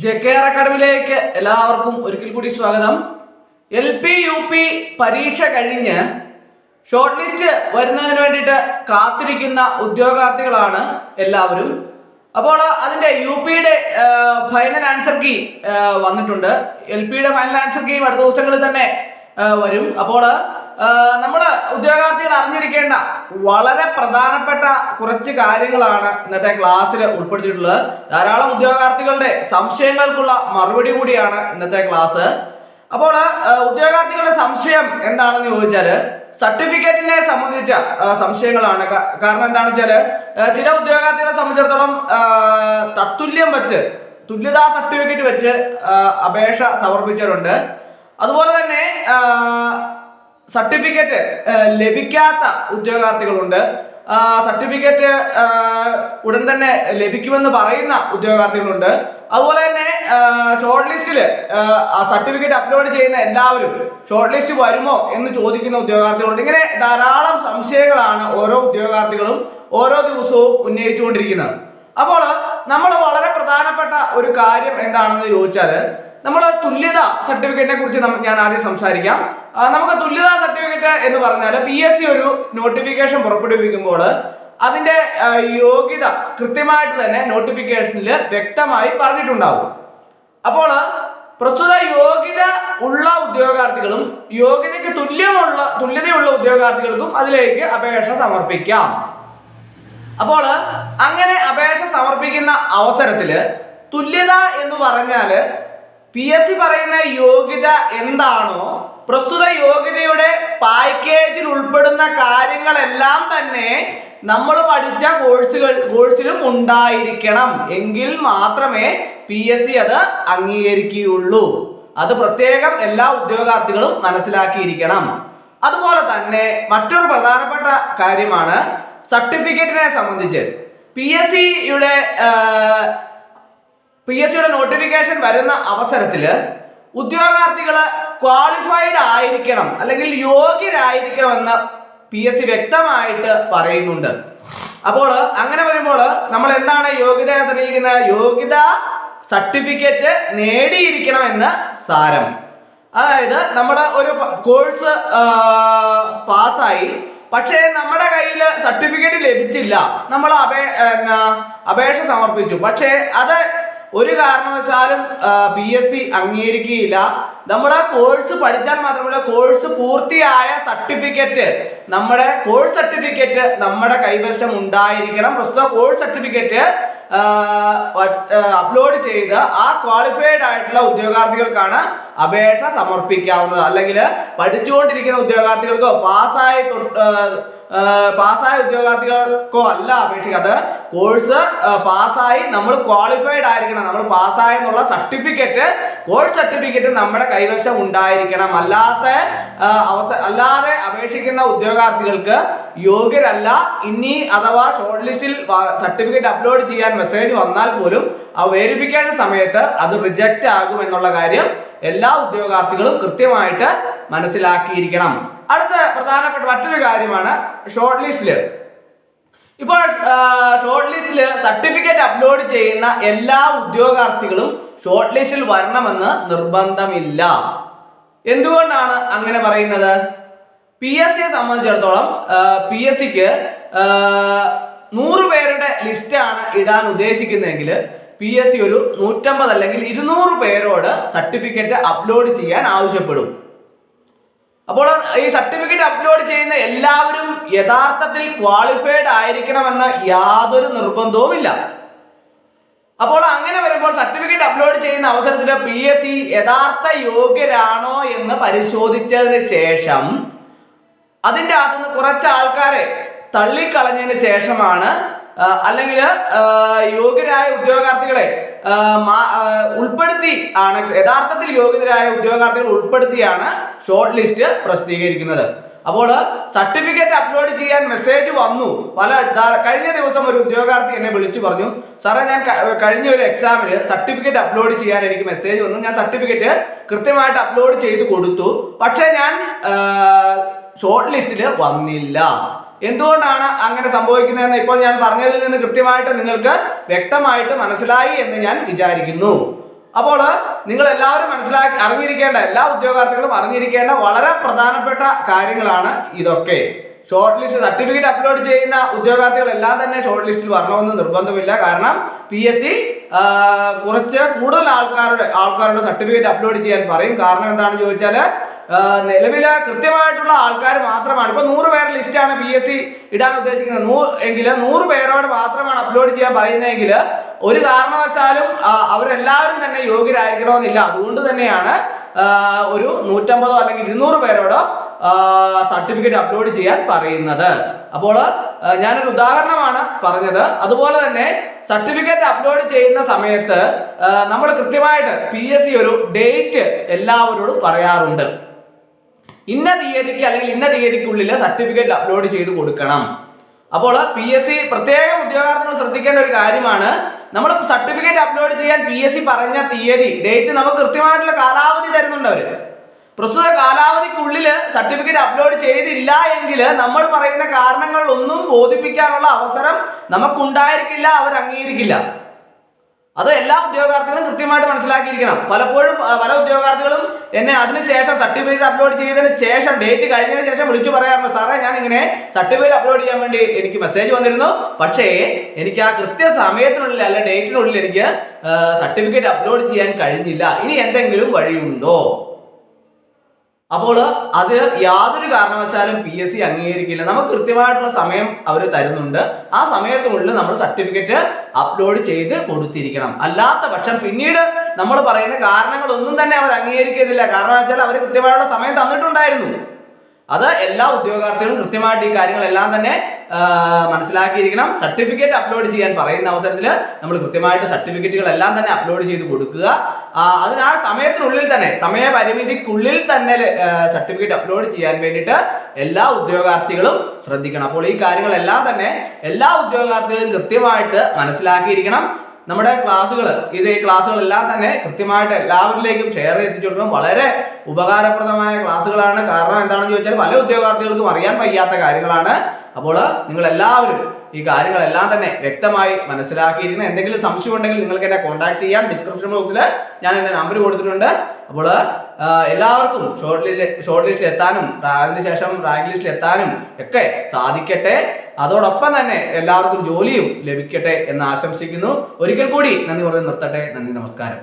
J K R അക്കാഡമിയിലേക്ക് എല്ലാവർക്കും ഒരിക്കൽ കൂടി സ്വാഗതം. എൽ പി യു പി പരീക്ഷ കഴിഞ്ഞ് ഷോർട്ട് ലിസ്റ്റ് വരുന്നതിന് വേണ്ടിയിട്ട് കാത്തിരിക്കുന്ന ഉദ്യോഗാർത്ഥികളാണ് എല്ലാവരും. അപ്പോൾ അതിന്റെ യു പിയുടെ ഫൈനൽ ആൻസർ കീ വന്നിട്ടുണ്ട്. എൽ പിയുടെ ഫൈനൽ ആൻസർ കീ അടുത്ത ദിവസങ്ങളിൽ തന്നെ വരും. അപ്പോൾ നമ്മുടെ ഉദ്യോഗാർത്ഥികൾ അറിഞ്ഞിരിക്കേണ്ട വളരെ പ്രധാനപ്പെട്ട കുറച്ച് കാര്യങ്ങളാണ് ഇന്നത്തെ ക്ലാസ്സിൽ ഉൾപ്പെടുത്തിയിട്ടുള്ളത്. ധാരാളം ഉദ്യോഗാർത്ഥികളുടെ സംശയങ്ങൾക്കുള്ള മറുപടി കൂടിയാണ് ഇന്നത്തെ ക്ലാസ്. അപ്പോൾ ഉദ്യോഗാർത്ഥികളുടെ സംശയം എന്താണെന്ന് ചോദിച്ചാൽ സർട്ടിഫിക്കറ്റിനെ സംബന്ധിച്ച സംശയങ്ങളാണ്. കാരണം എന്താണെന്ന് വെച്ചാൽ ചില ഉദ്യോഗാർത്ഥികളെ സംബന്ധിച്ചിടത്തോളം തത്തുല്യം വെച്ച് തുല്യതാ സർട്ടിഫിക്കറ്റ് വെച്ച് അപേക്ഷ സമർപ്പിച്ചവരുണ്ട്. അതുപോലെ തന്നെ സർട്ടിഫിക്കറ്റ് ലഭിക്കാത്ത ഉദ്യോഗാർത്ഥികളുണ്ട്. സർട്ടിഫിക്കറ്റ് ഉടൻ തന്നെ ലഭിക്കുമെന്ന് പറയുന്ന ഉദ്യോഗാർത്ഥികളുണ്ട്. അതുപോലെ തന്നെ ഷോർട്ട് ലിസ്റ്റിൽ സർട്ടിഫിക്കറ്റ് അപ്ലോഡ് ചെയ്യുന്ന എല്ലാവരും ഷോർട്ട് ലിസ്റ്റ് വരുമോ എന്ന് ചോദിക്കുന്ന ഉദ്യോഗാർത്ഥികളുണ്ട്. ഇങ്ങനെ ധാരാളം സംശയങ്ങളാണ് ഓരോ ഉദ്യോഗാർത്ഥികളും ഓരോ ദിവസവും ഉന്നയിച്ചുകൊണ്ടിരിക്കുന്നത്. അപ്പോൾ നമ്മൾ വളരെ പ്രധാനപ്പെട്ട ഒരു കാര്യം എന്താണെന്ന് ചോദിച്ചാൽ നമ്മൾ തുല്യത സർട്ടിഫിക്കറ്റിനെ കുറിച്ച് ഞാൻ ആദ്യം സംസാരിക്കാം. നമുക്ക് തുല്യതാ സർട്ടിഫിക്കറ്റ് എന്ന് പറഞ്ഞാൽ പി എസ് സി ഒരു നോട്ടിഫിക്കേഷൻ പുറപ്പെടുവിക്കുമ്പോൾ അതിന്റെ യോഗ്യത കൃത്യമായിട്ട് തന്നെ നോട്ടിഫിക്കേഷനിൽ വ്യക്തമായി പറഞ്ഞിട്ടുണ്ടാവും. അപ്പോൾ പ്രസ്തുത യോഗ്യത ഉള്ള ഉദ്യോഗാർത്ഥികളും യോഗ്യതയ്ക്ക് തുല്യമുള്ള തുല്യതയുള്ള ഉദ്യോഗാർത്ഥികൾക്കും അതിലേക്ക് അപേക്ഷ സമർപ്പിക്കാം. അപ്പോൾ അങ്ങനെ അപേക്ഷ സമർപ്പിക്കുന്ന അവസരത്തിൽ തുല്യത എന്ന് പറഞ്ഞാൽ പി എസ് സി പറയുന്ന യോഗ്യത എന്താണോ പ്രസ്തുത യോഗ്യതയുടെ പാക്കേജിൽ ഉൾപ്പെടുന്ന കാര്യങ്ങളെല്ലാം തന്നെ നമ്മൾ പഠിച്ച കോഴ്സുകൾ കോഴ്സിലും ഉണ്ടായിരിക്കണം. എങ്കിൽ മാത്രമേ പി എസ് സി അത് അംഗീകരിക്കുകയുള്ളൂ. അത് പ്രത്യേകം എല്ലാ ഉദ്യോഗാർത്ഥികളും മനസ്സിലാക്കിയിരിക്കണം. അതുപോലെ തന്നെ മറ്റൊരു പ്രധാനപ്പെട്ട കാര്യമാണ് സർട്ടിഫിക്കറ്റിനെ സംബന്ധിച്ച്. പി എസ് സിയുടെ പി എസ് സിയുടെ നോട്ടിഫിക്കേഷൻ വരുന്ന അവസരത്തിൽ ഉദ്യോഗാർത്ഥികൾ ക്വാളിഫൈഡ് ആയിരിക്കണം അല്ലെങ്കിൽ യോഗ്യരായിരിക്കണം എന്ന് പി എസ് സി വ്യക്തമായിട്ട് പറയുന്നുണ്ട്. അപ്പോൾ അങ്ങനെ വരുമ്പോൾ നമ്മൾ എന്താണ് യോഗ്യത തെളിയിക്കുന്നത് യോഗ്യത സർട്ടിഫിക്കറ്റ് നേടിയിരിക്കണം എന്ന് സാരം. അതായത് നമ്മൾ ഒരു കോഴ്സ് പാസ്സായി. പക്ഷേ നമ്മുടെ കയ്യിൽ സർട്ടിഫിക്കറ്റ് ലഭിച്ചില്ല. നമ്മൾ അപേ അപേക്ഷ സമർപ്പിച്ചു. പക്ഷേ അത് ഒരു കാരണവശാലും പി എസ് സി അംഗീകരിക്കുകയില്ല. നമ്മുടെ കോഴ്സ് പഠിച്ചാൽ മാത്രമല്ല കോഴ്സ് പൂർത്തിയായ സർട്ടിഫിക്കറ്റ് നമ്മുടെ കോഴ്സ് സർട്ടിഫിക്കറ്റ് നമ്മുടെ കൈവശം ഉണ്ടായിരിക്കണം. പ്രസ്തുത കോഴ്സ് സർട്ടിഫിക്കറ്റ് അപ്ലോഡ് ചെയ്ത് ആ ക്വാളിഫൈഡ് ആയിട്ടുള്ള ഉദ്യോഗാർത്ഥികൾക്കാണ് അപേക്ഷ സമർപ്പിക്കാവുന്നത്. അല്ലെങ്കിൽ പഠിച്ചുകൊണ്ടിരിക്കുന്ന ഉദ്യോഗാർത്ഥികൾക്കോ പാസ്സായി പാസ്സായ ഉദ്യോഗാർത്ഥികൾക്കോ അല്ല അപേക്ഷിക്കാത്ത കോഴ്സ് പാസ്സായി നമ്മൾ ക്വാളിഫൈഡ് ആയിരിക്കണം. നമ്മൾ പാസ്സായെന്നുള്ള സർട്ടിഫിക്കറ്റ് കോഴ്സ് സർട്ടിഫിക്കറ്റ് നമ്മുടെ കൈവശം ഉണ്ടായിരിക്കണം. അല്ലാത്ത അവസ അല്ലാതെ അപേക്ഷിക്കുന്ന ഉദ്യോഗാർത്ഥികൾക്ക് യോഗ്യരല്ല. ഇനി അഥവാ ഷോർട്ട് ലിസ്റ്റിൽ സർട്ടിഫിക്കറ്റ് അപ്ലോഡ് ചെയ്യാൻ മെസ്സേജ് വന്നാൽ പോലും ആ വെരിഫിക്കേഷൻ സമയത്ത് അത് റിജക്റ്റ് ആകും എന്നുള്ള കാര്യം എല്ലാ ഉദ്യോഗാർത്ഥികളും കൃത്യമായിട്ട് മനസ്സിലാക്കിയിരിക്കണം. അടുത്ത പ്രധാനപ്പെട്ട മറ്റൊരു കാര്യമാണ് ഷോർട്ട് ലിസ്റ്റിൽ ഇപ്പോൾ ഷോർട്ട് ലിസ്റ്റിൽ സർട്ടിഫിക്കറ്റ് അപ്ലോഡ് ചെയ്യുന്ന എല്ലാ ഉദ്യോഗാർത്ഥികളും ഷോർട്ട് ലിസ്റ്റിൽ വരണമെന്ന് നിർബന്ധമില്ല. എന്തുകൊണ്ടാണ് അങ്ങനെ പറയുന്നത്? പി എസ് സിയെ സംബന്ധിച്ചിടത്തോളം പി എസ് സിക്ക് നൂറ് പേരുടെ ലിസ്റ്റാണ് ഇടാൻ ഉദ്ദേശിക്കുന്നതെങ്കിൽ പി എസ് സി ഒരു നൂറ്റമ്പത് അല്ലെങ്കിൽ ഇരുന്നൂറ് പേരോട് സർട്ടിഫിക്കറ്റ് അപ്ലോഡ് ചെയ്യാൻ ആവശ്യപ്പെടും. അപ്പോൾ ഈ സർട്ടിഫിക്കറ്റ് അപ്ലോഡ് ചെയ്യുന്ന എല്ലാവരും യഥാർത്ഥത്തിൽ ക്വാളിഫൈഡ് ആയിരിക്കണമെന്ന യാതൊരു നിർബന്ധവുമില്ല. അപ്പോൾ അങ്ങനെ വരുമ്പോൾ സർട്ടിഫിക്കറ്റ് അപ്ലോഡ് ചെയ്യുന്ന അവസരത്തിൽ പി എസ് സി യഥാർത്ഥ യോഗ്യരാണോ എന്ന് പരിശോധിച്ചതിന് ശേഷം അതിന്റെ അകത്തുനിന്ന് കുറച്ച് ആൾക്കാരെ തള്ളിക്കളഞ്ഞതിന് ശേഷമാണ് അല്ലെങ്കിൽ യോഗ്യരായ ഉദ്യോഗാർത്ഥികളെ ഉൾപ്പെടുത്തി ആണ് യഥാർത്ഥത്തിൽ യോഗ്യതരായ ഉദ്യോഗാർത്ഥികൾ ഉൾപ്പെടുത്തിയാണ് ഷോർട്ട് ലിസ്റ്റ് പ്രസിദ്ധീകരിക്കുന്നത്. അപ്പോൾ സർട്ടിഫിക്കറ്റ് അപ്ലോഡ് ചെയ്യാൻ മെസ്സേജ് വന്നു. പല കഴിഞ്ഞ ദിവസം ഒരു ഉദ്യോഗാർത്ഥി എന്നെ വിളിച്ചു പറഞ്ഞു സാറേ ഞാൻ കഴിഞ്ഞ ഒരു എക്സാമിന് സർട്ടിഫിക്കറ്റ് അപ്ലോഡ് ചെയ്യാൻ എനിക്ക് മെസ്സേജ് വന്നു. ഞാൻ സർട്ടിഫിക്കറ്റ് കൃത്യമായിട്ട് അപ്ലോഡ് ചെയ്ത് കൊടുത്തു. പക്ഷേ ഞാൻ ഷോർട്ട് ലിസ്റ്റിൽ വന്നില്ല. എന്തുകൊണ്ടാണ് അങ്ങനെ സംഭവിക്കുന്നതെന്ന് ഇപ്പോൾ ഞാൻ പറഞ്ഞതിൽ നിന്ന് കൃത്യമായിട്ട് നിങ്ങൾക്ക് വ്യക്തമായിട്ട് മനസ്സിലായി എന്ന് ഞാൻ വിചാരിക്കുന്നു. അപ്പോൾ നിങ്ങൾ എല്ലാവരും മനസ്സിലാക്കി അറിഞ്ഞിരിക്കേണ്ട എല്ലാ ഉദ്യോഗാർത്ഥികളും അറിഞ്ഞിരിക്കേണ്ട വളരെ പ്രധാനപ്പെട്ട കാര്യങ്ങളാണ് ഇതൊക്കെ. ഷോർട്ട് ലിസ്റ്റ് സർട്ടിഫിക്കറ്റ് അപ്ലോഡ് ചെയ്യുന്ന ഉദ്യോഗാർത്ഥികൾ ഉദ്യോഗാർത്ഥികളെല്ലാം തന്നെ ഷോർട്ട് ലിസ്റ്റിൽ വരണമെന്ന് നിർബന്ധമില്ല. കാരണം പി എസ് സി കുറച്ച് കൂടുതൽ ആൾക്കാരുടെ ആൾക്കാരുടെ സർട്ടിഫിക്കറ്റ് അപ്ലോഡ് ചെയ്യാൻ പറയും. കാരണം എന്താണെന്ന് ചോദിച്ചാൽ നിലവിലെ കൃത്യമായിട്ടുള്ള ആൾക്കാർ മാത്രമാണ്. ഇപ്പൊ നൂറ് പേരുടെ ലിസ്റ്റാണ് പി എസ് സി ഇടാൻ ഉദ്ദേശിക്കുന്നത്. നൂറ് എങ്കിൽ നൂറ് പേരോട് മാത്രമാണ് അപ്ലോഡ് ചെയ്യാൻ പറയുന്നതെങ്കിൽ ഒരു കാരണവശാലും അവരെല്ലാവരും തന്നെ യോഗ്യരായിരിക്കണമെന്നില്ല. അതുകൊണ്ട് തന്നെയാണ് ഒരു നൂറ്റമ്പതോ അല്ലെങ്കിൽ ഇരുന്നൂറ് പേരോടോ സർട്ടിഫിക്കറ്റ് അപ്ലോഡ് ചെയ്യാൻ പറയുന്നത്. അപ്പോൾ ഞാനൊരു ഉദാഹരണമാണ് പറഞ്ഞത്. അതുപോലെ തന്നെ സർട്ടിഫിക്കറ്റ് അപ്ലോഡ് ചെയ്യുന്ന സമയത്ത് നമ്മൾ കൃത്യമായിട്ട് പി ഒരു ഡേറ്റ് എല്ലാവരോടും പറയാറുണ്ട്. ഇന്ന തീയതിക്ക് അല്ലെങ്കിൽ ഇന്ന തീയതിക്കുള്ളിൽ സർട്ടിഫിക്കറ്റ് അപ്ലോഡ് ചെയ്ത് കൊടുക്കണം. അപ്പോൾ പി എസ് സി പ്രത്യേക ഉദ്യോഗാർത്ഥികൾ ശ്രദ്ധിക്കേണ്ട ഒരു കാര്യമാണ്. നമ്മൾ സർട്ടിഫിക്കറ്റ് അപ്ലോഡ് ചെയ്യാൻ പി എസ് സി പറഞ്ഞ തീയതി ഡേറ്റ് നമുക്ക് കൃത്യമായിട്ടുള്ള കാലാവധി തരുന്നുണ്ട് അവർ പ്രസ്തുത കാലാവധിക്കുള്ളിൽ സർട്ടിഫിക്കറ്റ് അപ്ലോഡ് ചെയ്തില്ല എങ്കിൽ നമ്മൾ പറയുന്ന കാരണങ്ങളൊന്നും ബോധിപ്പിക്കാനുള്ള അവസരം നമുക്കുണ്ടായിരിക്കില്ല അവർ അംഗീകരിക്കില്ല അത് എല്ലാ ഉദ്യോഗാർത്ഥികളും കൃത്യമായിട്ട് മനസ്സിലാക്കിയിരിക്കണം. പലപ്പോഴും പല ഉദ്യോഗാർത്ഥികളും എന്നെ അതിനുശേഷം സർട്ടിഫിക്കറ്റ് അപ്ലോഡ് ചെയ്തതിന് ശേഷം ഡേറ്റ് കഴിഞ്ഞതിന് ശേഷം വിളിച്ചു പറയാറുണ്ട് സാറേ ഞാൻ ഇങ്ങനെ സർട്ടിഫിക്കറ്റ് അപ്ലോഡ് ചെയ്യാൻ വേണ്ടി എനിക്ക് മെസ്സേജ് വന്നിരുന്നു. പക്ഷേ എനിക്ക് ആ കൃത്യ സമയത്തിനുള്ളിൽ അല്ല ഡേറ്റിനുള്ളിൽ എനിക്ക് സർട്ടിഫിക്കറ്റ് അപ്ലോഡ് ചെയ്യാൻ കഴിഞ്ഞില്ല. ഇനി എന്തെങ്കിലും വഴിയുണ്ടോ? അപ്പോൾ അത് യാതൊരു കാരണവശാലും പി എസ് സി അംഗീകരിക്കില്ല. നമുക്ക് കൃത്യമായിട്ടുള്ള സമയം അവർ തരുന്നുണ്ട്. ആ സമയത്തിനുള്ളിൽ നമ്മൾ സർട്ടിഫിക്കറ്റ് അപ്ലോഡ് ചെയ്ത് കൊടുത്തിരിക്കണം. അല്ലാത്ത പക്ഷം പിന്നീട് നമ്മൾ പറയുന്ന കാരണങ്ങളൊന്നും തന്നെ അവർ അംഗീകരിക്കുന്നില്ല കാരണം വെച്ചാൽ അവർ കൃത്യമായിട്ടുള്ള സമയം തന്നിട്ടുണ്ടായിരുന്നു. അത് എല്ലാ ഉദ്യോഗാർത്ഥികളും കൃത്യമായിട്ട് ഈ കാര്യങ്ങളെല്ലാം തന്നെ മനസ്സിലാക്കിയിരിക്കണം. സർട്ടിഫിക്കറ്റ് അപ്ലോഡ് ചെയ്യാൻ പറയുന്ന അവസരത്തിൽ നമ്മൾ കൃത്യമായിട്ട് സർട്ടിഫിക്കറ്റുകളെല്ലാം തന്നെ അപ്ലോഡ് ചെയ്ത് കൊടുക്കുക. അതിന് ആ സമയത്തിനുള്ളിൽ തന്നെ സമയപരിമിതിക്കുള്ളിൽ തന്നെ സർട്ടിഫിക്കറ്റ് അപ്ലോഡ് ചെയ്യാൻ വേണ്ടിയിട്ട് എല്ലാ ഉദ്യോഗാർത്ഥികളും ശ്രദ്ധിക്കണം. അപ്പോൾ ഈ കാര്യങ്ങളെല്ലാം തന്നെ എല്ലാ ഉദ്യോഗാർത്ഥികളും കൃത്യമായിട്ട് മനസ്സിലാക്കിയിരിക്കണം. നമ്മുടെ ക്ലാസ്സുകൾ ഇത് ഈ ക്ലാസ്സുകളെല്ലാം തന്നെ കൃത്യമായിട്ട് എല്ലാവരിലേക്കും ഷെയർ എത്തിച്ചു വളരെ ഉപകാരപ്രദമായ ക്ലാസ്സുകളാണ്. കാരണം എന്താണെന്ന് ചോദിച്ചാൽ പല ഉദ്യോഗാർത്ഥികൾക്കും അറിയാൻ വയ്യാത്ത കാര്യങ്ങളാണ്. അപ്പോൾ നിങ്ങൾ എല്ലാവരും ഈ കാര്യങ്ങളെല്ലാം തന്നെ വ്യക്തമായി മനസ്സിലാക്കിയിരിക്കുന്ന എന്തെങ്കിലും സംശയം ഉണ്ടെങ്കിൽ നിങ്ങൾക്ക് എന്നെ കോൺടാക്ട് ചെയ്യാം. ഡിസ്ക്രിപ്ഷൻ ബോക്സിൽ ഞാൻ എന്റെ നമ്പർ കൊടുത്തിട്ടുണ്ട്. അപ്പോൾ എല്ലാവർക്കും ഷോർട്ട് ലിസ്റ്റ് ഷോർട്ട് ലിസ്റ്റിൽ എത്താനും അതിനുശേഷം റാങ്ക് ലിസ്റ്റിൽ എത്താനും ഒക്കെ സാധിക്കട്ടെ. അതോടൊപ്പം തന്നെ എല്ലാവർക്കും ജോലിയും ലഭിക്കട്ടെ എന്ന് ആശംസിക്കുന്നു. ഒരിക്കൽ കൂടി നന്ദി പറഞ്ഞ് നിർത്തട്ടെ. നന്ദി നമസ്കാരം.